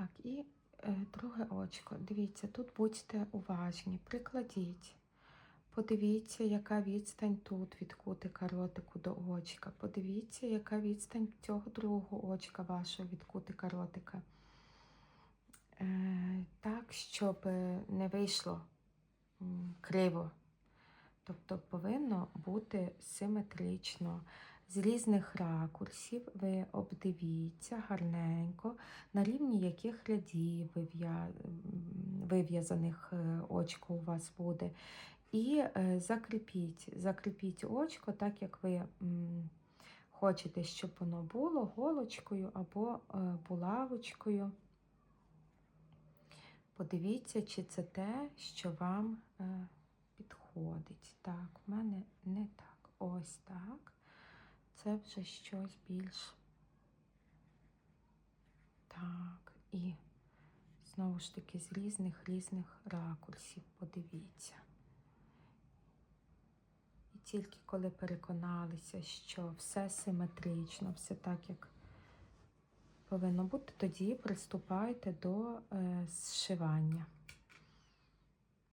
Так, і е, друге очко. Дивіться, тут будьте уважні, прикладіть. Подивіться, яка відстань тут від кутика ротику до очка. Подивіться, яка відстань цього другого очка вашого від кутика ротика. Е, так, щоб е, не вийшло криво. Тобто повинно бути симетрично. З різних ракурсів ви обдивіться гарненько, на рівні яких рядів вив'язаних е, очко у вас буде. І е, закріпіть, закріпіть очко, так як ви хочете, щоб воно було голочкою або е, булавочкою. Подивіться, чи це те, що вам підходить. Так, в мене не так. Ось так. Це вже щось більш. Так, і знову ж таки з різних різних ракурсів подивіться. І тільки коли переконалися, що все симетрично, все так, як повинно бути, тоді приступайте до е, зшивання.